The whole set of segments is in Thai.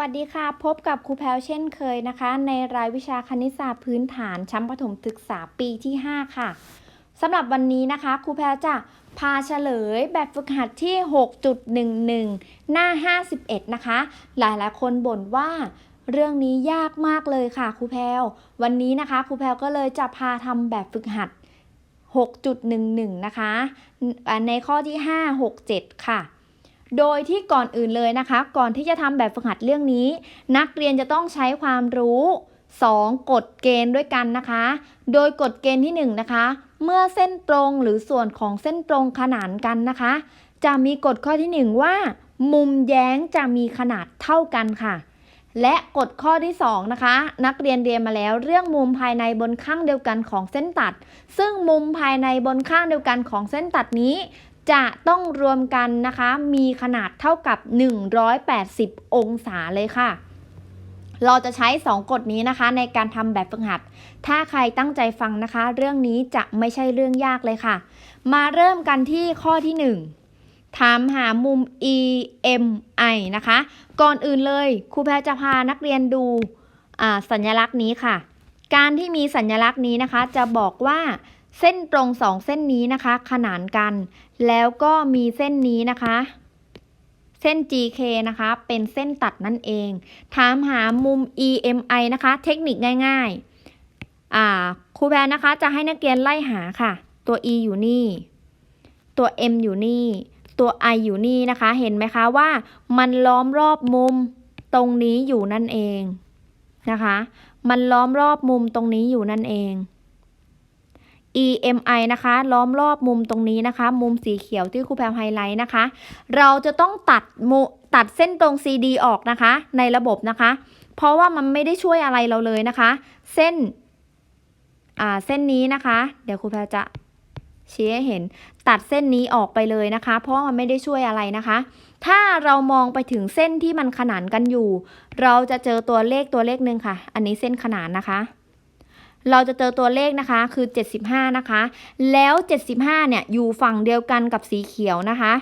วัสดีค่ะ พบกับครูแพลวเช่นเคยนะคะ ในรายวิชาคณิตศาสตร์พื้นฐานชั้นประถมศึกษาปีที่ 5 ค่ะสำหรับวันนี้นะคะครูแพลวจะพาเฉลยแบบฝึกหัดที่ 6.11 หน้า 51 นะคะ หลายๆคนบ่นว่าเรื่องนี้ยากมากเลยค่ะครูแพลววันนี้นะคะครูแพลวก็เลยจะพาทำแบบฝึกหัด 6.11 นะคะ ในข้อที่ 5 6 7 ค่ะ โดยที่ก่อนอื่นเลยนะคะ ก่อนที่จะทำแบบฝึกหัดเรื่องนี้ นักเรียนจะต้องใช้ความรู้ 2 กฎเกณฑ์ด้วยกันนะคะ โดยกฎเกณฑ์ที่ 1 นะคะ เมื่อเส้นตรงหรือส่วนของเส้นตรงขนานกันนะคะ จะมีกฎข้อที่ 1 ว่า มุมแย้งจะมีขนาดเท่ากันค่ะ และกฎข้อที่ 2 นะคะ นักเรียนเรียนมาแล้วเรื่องมุมภายในบนข้างเดียวกันของเส้นตัด ซึ่งมุมภายในบนข้างเดียวกันของเส้นตัดนี้ จะต้องรวมกันนะคะ มีขนาดเท่ากับ 180 องศาเลยค่ะ เราจะใช้ 2 กฎนี้นะคะ ในการทำแบบฝึกหัด ถ้าใครตั้งใจฟังนะคะ เรื่องนี้จะไม่ใช่เรื่องยากเลยค่ะ มาเริ่มกันที่ข้อที่ 1ถามหามุม EMI นะคะ ก่อนอื่นเลยครูแพรจะพานักเรียนดูสัญลักษณ์นี้ค่ะ การที่มีสัญลักษณ์นี้นะคะ จะบอกว่าเส้นตรงสองเส้นนี้นะคะ ขนานกัน แล้วก็มีเส้นนี้นะคะ เส้น GK นะคะ เป็นเส้นตัดนั่นเอง ถามหามุม EMI นะคะ เทคนิคง่ายๆอ่าครูแพรนะคะจะให้นักเรียนไล่หาค่ะ ตัว E อยู่นี่ ตัว M อยู่นี่ ตัว I อยู่นี่นะคะ เห็นไหมคะว่ามันล้อมรอบมุมตรงนี้อยู่นั่นเองนะคะ มันล้อมรอบมุมตรงนี้อยู่นั่นเอง EMI นะคะล้อมรอบมุมตรงนี้นะคะ มุมสีเขียวที่ครูแพรไฮไลท์นะคะ เราจะต้องตัดมุตัดเส้นตรง CD ออกนะคะ ในระบบนะคะ เพราะว่ามันไม่ได้ช่วยอะไรเราเลยนะคะ เส้นอ่าเส้นนี้นะคะ เดี๋ยวครูแพรจะชี้ให้เห็นตัดเส้นนี้ออกไปเลยนะคะ เพราะมันไม่ได้ช่วยอะไรนะคะ ถ้าเรามองไปถึงเส้นที่มันขนานกันอยู่ เราจะเจอตัวเลขตัวเลขหนึ่งค่ะ อันนี้เส้นขนานนะคะ เราจะเจอตัวเลขนะคะคือ 75 นะคะ แล้ว 75 เนี่ยอยู่ฝั่งเดียวกันกับสีเขียวนะคะ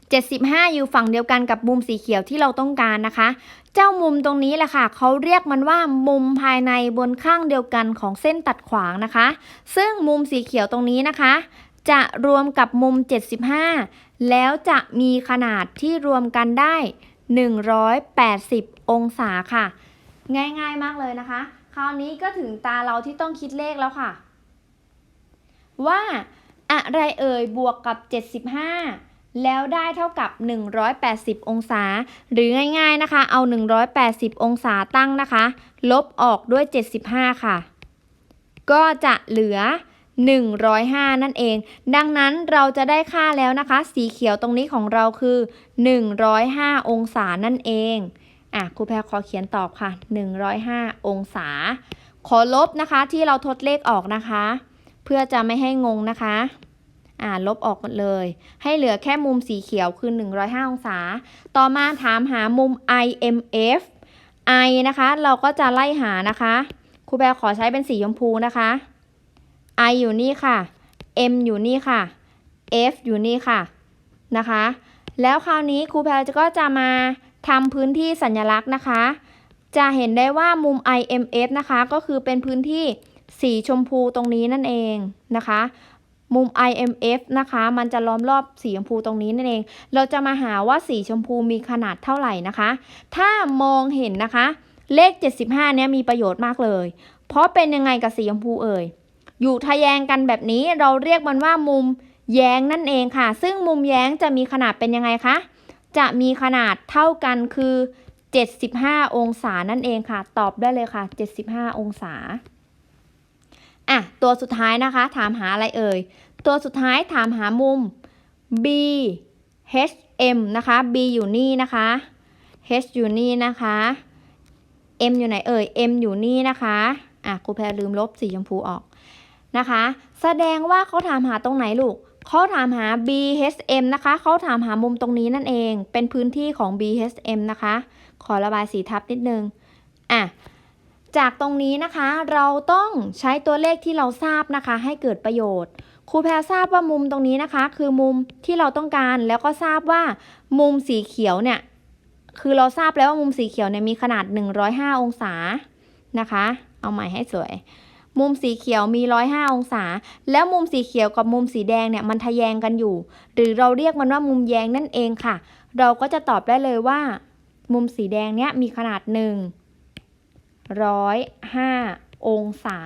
75 อยู่ฝั่งเดียวกันกับมุมสีเขียวที่เราต้องการนะคะ เจ้ามุมตรงนี้แหละค่ะเขาเรียกมันว่ามุมภายในบนข้างเดียวกันของเส้นตัดขวางนะคะ ซึ่งมุมสีเขียวตรงนี้นะคะ จะรวมกับมุม 75 แล้วจะมีขนาดที่รวมกันได้ 180 องศาค่ะ ง่ายๆมากเลยนะคะ ราวนี้ก็ถึงตาเราที่ต้องคิดเลขแล้วค่ะ ว่าอะไรเอ่ยบวกกับ 75 แล้วได้เท่ากับ 180 องศา หรือง่ายๆนะคะ เอา 180 องศาตั้งนะคะ ลบออกด้วย 75 ค่ะ ก็จะเหลือ 105 นั่นเอง ดังนั้นเราจะได้ค่าแล้วนะคะ สีเขียวตรงนี้ของเราคือ 105 องศานั่นเอง อะครูแพรขอเขียนตอบค่ะ 105 องศา ขอลบนะคะที่เราทดเลขออกนะคะ เพื่อจะไม่ให้งงนะคะอ่าลบออกหมดเลย ให้เหลือแค่มุมสีเขียวคือ 105 องศา ต่อมาถามหามุม IMF I นะคะ เราก็จะไล่หานะคะครูแพรขอใช้เป็นสีชมพูนะคะ I อยู่นี่ค่ะ M อยู่นี่ค่ะ F อยู่นี่ค่ะนะคะ แล้วคราวนี้ครูแพรก็จะมา ทำพื้นที่สัญลักษณ์นะคะ จะเห็นได้ว่ามุม IMF นะคะก็คือเป็นพื้นที่สีชมพูตรงนี้นั่นเองนะคะ มุม IMF นะคะ มันจะล้อมรอบสีชมพูตรงนี้นั่นเอง เราจะมาหาว่าสีชมพูมีขนาดเท่าไหร่นะคะ ถ้ามองเห็นนะคะ เลข 75เนี่ยมีประโยชน์มากเลย เพราะเป็นยังไงกับสีชมพูเอ่ย อยู่ทะแยงกันแบบนี้เราเรียกมันว่ามุมแย้งนั่นเองค่ะ ซึ่งมุมแย้งจะมีขนาดเป็นยังไงคะ จะมีขนาดเท่ากันคือ 75 องศานั่นเองค่ะ ตอบได้เลยค่ะ 75 องศาอะตัวสุดท้ายนะคะ ถามหาอะไรเอ่ย ตัวสุดท้ายถามหามุม B H M นะคะ B อยู่นี่นะคะ H อยู่นี่นะคะ M อยู่ไหนเอ่ย M อยู่นี่นะคะอะครูแพรลืมลบสีชมพูออกนะคะ แสดงว่าเขาถามหาตรงไหนลูก เขาถามหา BHM นะคะเขาถามหามุมตรงนี้นั่นเอง เป็นพื้นที่ของ BHM นะคะ ขอระบายสีทับนิดนึง อะ จากตรงนี้นะคะ เราต้องใช้ตัวเลขที่เราทราบนะคะ ให้เกิดประโยชน์ ครูแพรทราบว่ามุมตรงนี้นะคะ คือมุมที่เราต้องการ แล้วก็ทราบว่ามุมสีเขียวเนี่ย คือเราทราบแล้วว่ามุมสีเขียวเนี่ยมีขนาด 105 องศา นะคะ เอาใหม่ให้สวย มุมสีเขียวมี 105 องศา แล้วมุมสีเขียวกับมุมสีแดงเนี่ยมันทะแยงกันอยู่ หรือเราเรียกมันว่ามุมแยงนั่นเองค่ะ เราก็จะตอบได้เลยว่า มุมสีแดงเนี่ยมีขนาด105 องศา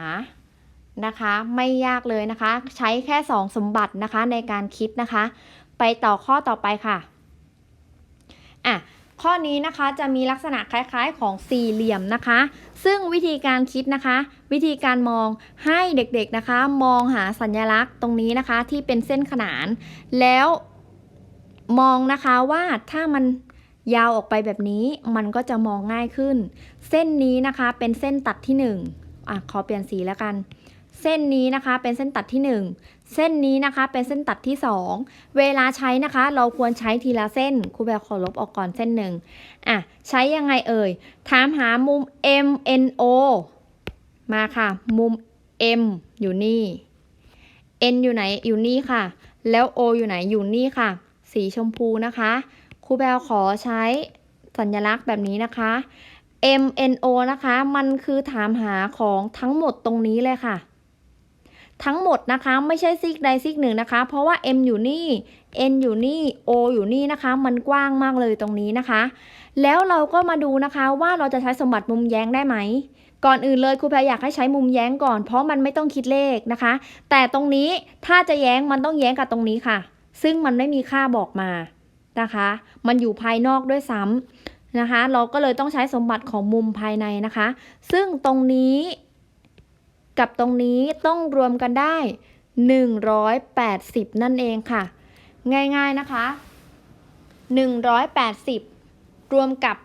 นะคะ ไม่ยากเลยนะคะ ใช้แค่ 2 สมบัตินะคะในการคิดนะคะ ไปต่อข้อต่อไปค่ะอะ ข้อนี้นะคะจะมีลักษณะคล้ายๆของสี่เหลี่ยมนะคะ ซึ่งวิธีการคิดนะคะ วิธีการมองให้เด็กๆนะคะ มองหาสัญลักษณ์ตรงนี้นะคะที่เป็นเส้นขนาน แล้วมองนะคะว่าถ้ามันยาวออกไปแบบนี้มันก็จะมองง่ายขึ้น เส้นนี้นะคะเป็นเส้นตัดที่1อะขอเปลี่ยนสีแล้วกัน เส้นนี้นะคะเป็นเส้นตัดที่ 1 เส้นนี้นะคะเป็นเส้นตัดที่ 2 เวลาใช้นะคะ เราควรใช้ทีละเส้นครูแบบขอลบออกก่อนเส้นหนึ่งอะใช้ยังไงเอ่ย ถามหามุม M N O มาค่ะ มุม M อยู่นี่ N อยู่ไหนอยู่นี่ค่ะ แล้ว O อยู่ไหนอยู่นี่ค่ะ สีชมพูนะคะครูแบลขอใช้สัญลักษณ์แบบนี้นะคะ M N O นะคะ มันคือถามหาของทั้งหมดตรงนี้เลยค่ะ ทั้งหมดนะคะไม่ใช่ซีกใดซีกหนึ่งนะคะ เพราะว่า M อยู่นี่ N อยู่นี่ O อยู่นี่นะคะ มันกว้างมากเลยตรงนี้นะคะ แล้วเราก็มาดูนะคะว่าเราจะใช้สมบัติมุมแย้งได้ไหมก่อนอื่นเลยครูแพรอยากให้ใช้มุมแย้งก่อน เพราะมันไม่ต้องคิดเลขนะคะ แต่ตรงนี้ถ้าจะแย้งมันต้องแย้งกับตรงนี้ค่ะ ซึ่งมันไม่มีค่าบอกมานะคะ มันอยู่ภายนอกด้วยซ้ำนะคะ เราก็เลยต้องใช้สมบัติของมุมภายในนะคะ ซึ่งตรงนี้ กับตรงนี้ต้องรวมกันได้ 180 นั่นเองค่ะ ง่ายๆนะคะ 180 รวมกับ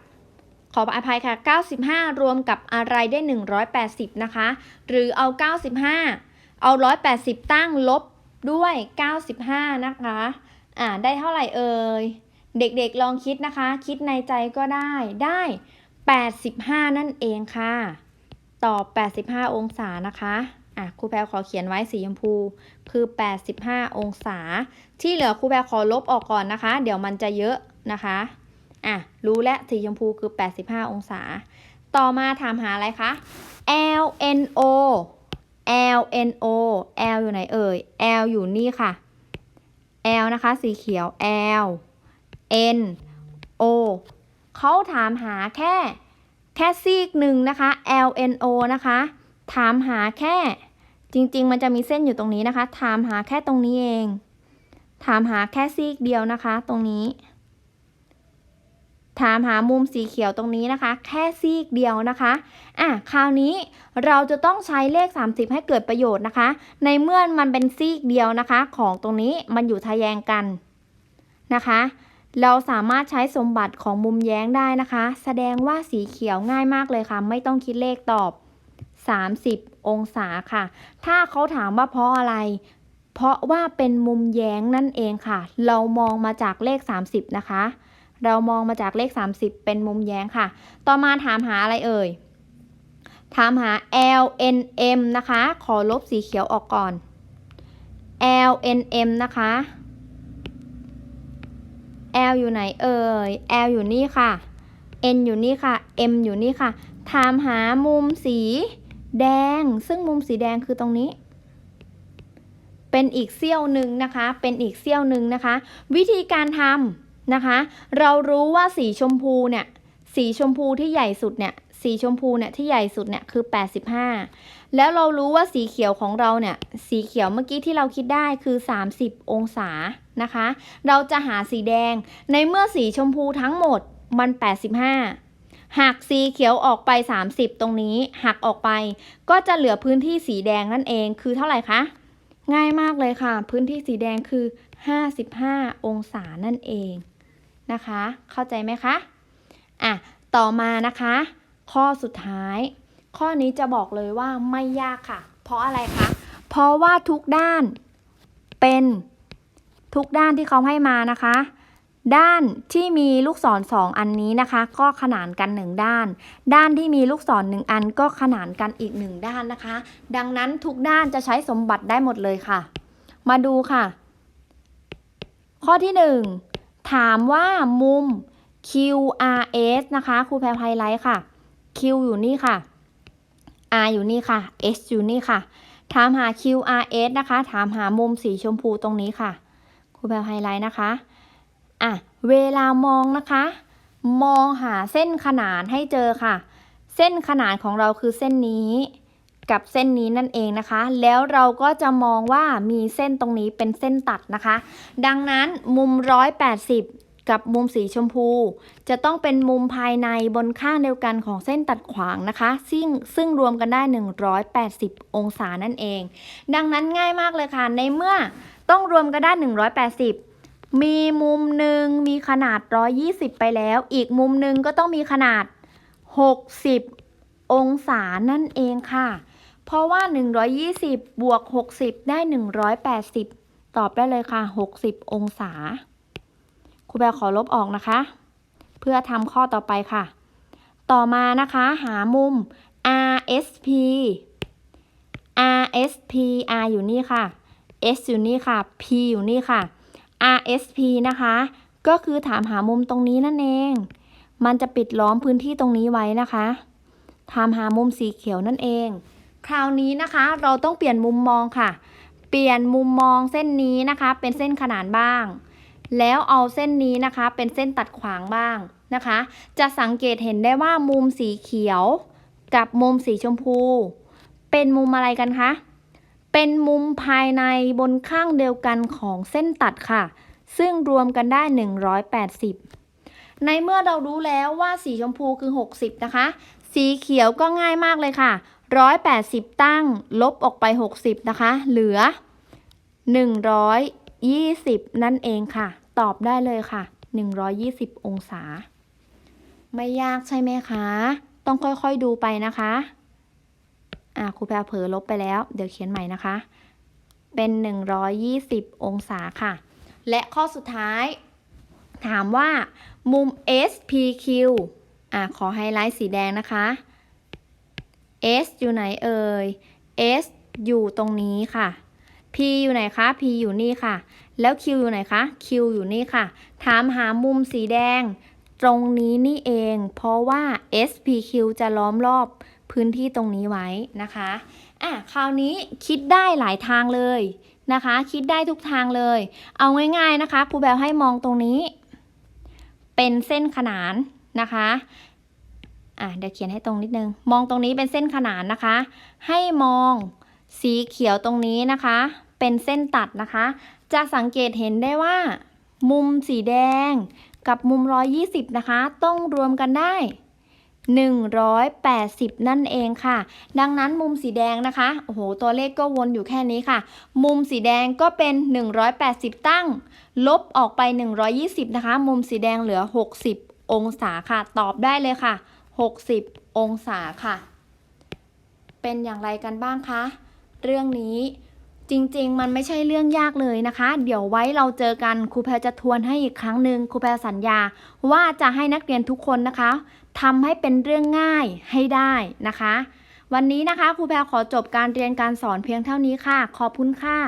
ขออภัยค่ะ 95 รวมกับอะไรได้ 180 นะคะ หรือเอา 95 เอา 180 ตั้งลบด้วย 95 นะคะ อ่า ได้เท่าไหร่เอ่ย เด็กๆลองคิดนะคะ คิดในใจก็ได้ ได้ 85 นั่นเองค่ะ ตอบ85 องศานะคะอะครูแพรขอเขียนไว้สีชมพูคือ 85 องศา ที่เหลือครูแพรขอลบออกก่อนนะคะ เดี๋ยวมันจะเยอะนะคะอะรู้แล้วสีชมพูคือ 85 องศา ต่อมาถามหาอะไรคะ L N O L N O L อยู่ไหนเอ่ย L อยู่นี่ค่ะ L นะคะสีเขียว L N O เขาถามหาแค่ แค่ซีกหนึ่งนะคะ L N O นะคะ ถามหาแค่จริง ๆ มันจะมีเส้นอยู่ตรงนี้นะคะ ถามหาแค่ตรงนี้เอง ถามหาแค่ซีกเดียวนะคะ ตรงนี้ ถามหามุมสีเขียวตรงนี้นะคะ แค่ซีกเดียวนะคะอะคราวนี้เราจะต้องใช้เลข 30 ให้เกิดประโยชน์นะคะ ในเมื่อมันเป็นซีกเดียวนะคะ ของตรงนี้มันอยู่ทะแยงกันนะคะ เราสามารถใช้สมบัติของมุมแย้งได้นะคะ แสดงว่าสีเขียวง่ายมากเลยค่ะ ไม่ต้องคิดเลขตอบ 30 องศาค่ะ ถ้าเขาถามว่าเพราะอะไร เพราะว่าเป็นมุมแย้งนั่นเองค่ะ เรามองมาจากเลข 30 นะคะ เรามองมาจากเลข 30 เป็นมุมแย้งค่ะ ต่อมาถามหาอะไรเอ่ย ถามหา L N M นะคะ ขอลบสีเขียวออกก่อน L N M นะคะ L อยู่ไหนเอ่ย L อยู่นี่ค่ะ N อยู่นี่ค่ะ M อยู่นี่ค่ะ ถามหามุมสีแดง ซึ่งมุมสีแดงคือตรงนี้ เป็นอีกเสี้ยวหนึ่งนะคะ เป็นอีกเสี้ยวหนึ่งนะคะ วิธีการทำนะคะ เรารู้ว่าสีชมพูเนี่ย สีชมพูที่ใหญ่สุดเนี่ย สีชมพูเนี่ยที่ใหญ่สุดเนี่ยคือ 85 แล้วเรารู้ว่าสีเขียวของเราเนี่ย สีเขียวเมื่อกี้ที่เราคิดได้คือ 30 องศา นะคะ เราจะหาสีแดง ในเมื่อสีชมพูทั้งหมดมัน 85หักสีเขียวออกไป 30 ตรงนี้หักออกไป ก็จะเหลือพื้นที่สีแดงนั่นเองคือเท่าไหร่คะ ง่ายมากเลยค่ะ พื้นที่สีแดงคือ 55 องศานั่นเองนะคะ เข้าใจไหมคะอะต่อมานะคะ ข้อสุดท้าย ข้อนี้จะบอกเลยว่าไม่ยากค่ะ เพราะอะไรคะ เพราะว่าทุกด้านเป็น ทุกด้านที่เขาให้มานะคะ ด้านที่มีลูกศรสองอันนี้นะคะ ก็ขนานกันหนึ่งด้าน ด้านที่มีลูกศรหนึ่งอันก็ขนานกันอีกหนึ่งด้านนะคะ ดังนั้นทุกด้านจะใช้สมบัติได้หมดเลยค่ะ มาดูค่ะ ข้อที่หนึ่งถามว่ามุม QRS นะคะครูแพรไฮไลท์ค่ะ Q อยู่นี่ค่ะ R อยู่นี่ค่ะ S อยู่นี่ค่ะ ถามหา QRS นะคะ ถามหามุมสีชมพูตรงนี้ค่ะ ครูแพรไฮไลท์นะคะอะเวลามองนะคะ มองหาเส้นขนานให้เจอค่ะ เส้นขนานของเราคือเส้นนี้กับเส้นนี้นั่นเองนะคะ แล้วเราก็จะมองว่ามีเส้นตรงนี้เป็นเส้นตัดนะคะ ดังนั้นมุม 180 กับมุมสีชมพู จะต้องเป็นมุมภายในบนข้างเดียวกันของเส้นตัดขวางนะคะ ซึ่งซึ่งรวมกันได้ 180 องศานั่นเอง ดังนั้นง่ายมากเลยค่ะ ในเมื่อ ต้องรวมกันได้ 180 มีมุมหนึ่งมีขนาด 120 ไปแล้ว อีกมุมหนึ่งก็ต้องมีขนาด 60 องศานั่นเองค่ะ เพราะว่า 120 บวก 60 ได้ 180 ตอบได้เลยค่ะ 60 องศา ครูแบลขอลบออกนะคะ เพื่อทำข้อต่อไปค่ะ ต่อมานะคะหามุม RSP RSP R อยู่นี่ค่ะ S อยู่นี่ค่ะ P อยู่นี่ค่ะ RSP นะคะ ก็คือถามหามุมตรงนี้นั่นเอง มันจะปิดล้อมพื้นที่ตรงนี้ไว้นะคะถามหามุมสีเขียวนั่นเอง คราวนี้นะคะเราต้องเปลี่ยนมุมมองค่ะ เปลี่ยนมุมมองเส้นนี้นะคะ เป็นเส้นขนานบ้าง แล้วเอาเส้นนี้นะคะ เป็นเส้นตัดขวางบ้างนะคะ จะสังเกตเห็นได้ว่ามุมสีเขียว กับมุมสีชมพู เป็นมุมอะไรกันคะ เป็นมุมภายในบนข้างเดียวกันของเส้นตัดค่ะ ซึ่งรวมกันได้ 180 ในเมื่อเรารู้แล้วว่าสีชมพูคือ 60 นะคะ สีเขียวก็ง่ายมากเลยค่ะ 180 ตั้งลบออกไป 60 นะคะ เหลือ 120 นั่นเองค่ะ ตอบได้เลยค่ะ 120 องศา ไม่ยากใช่ไหมคะ ต้องค่อยๆดูไปนะคะ อะครูแพรเผลอลบไปแล้ว เดี๋ยวเขียนใหม่นะคะ เป็น 120 องศาค่ะ และข้อสุดท้าย ถามว่ามุม SPQ อะขอไฮไลท์สีแดงนะคะ S อยู่ไหนเอ่ย S อยู่ตรงนี้ค่ะ P อยู่ไหนคะ P อยู่นี่ค่ะ แล้ว Q อยู่ไหนคะ Q อยู่นี่ค่ะ ถามหามุมสีแดง ตรงนี้นี่เอง เพราะว่า SPQ จะล้อมรอบ พื้นที่ตรงนี้ไว้นะคะอะคราวนี้คิดได้หลายทางเลยนะคะ คิดได้ทุกทางเลย เอาง่ายๆนะคะครูแบลให้มองตรงนี้ เป็นเส้นขนานนะคะอะเดี๋ยวเขียนให้ตรงนิดนึง มองตรงนี้เป็นเส้นขนานนะคะ ให้มองสีเขียวตรงนี้นะคะ เป็นเส้นตัดนะคะ จะสังเกตเห็นได้ว่า มุมสีแดงกับมุม 120 นะคะ ต้องรวมกันได้ 180 นั่นเองค่ะ ดังนั้นมุมสีแดงนะคะโอ้โหตัวเลขก็วนอยู่แค่นี้ค่ะ มุมสีแดงก็เป็น 180 ตั้ง ลบออกไป 120 นะคะ มุมสีแดงเหลือ 60 องศาค่ะ ตอบได้เลยค่ะ 60 องศาค่ะ เป็นอย่างไรกันบ้างคะ เรื่องนี้จริงๆ มันไม่ใช่เรื่องยากเลยนะคะ เดี๋ยวไว้เราเจอกันครูแพรจะทวนให้อีกครั้งหนึ่งครูแพรสัญญา ว่าจะให้นักเรียนทุกคนนะคะ ทำให้เป็นเรื่องง่ายให้ได้นะคะ วันนี้นะคะครูแพรขอจบการเรียนการสอนเพียงเท่านี้ค่ะ ขอบคุณค่ะ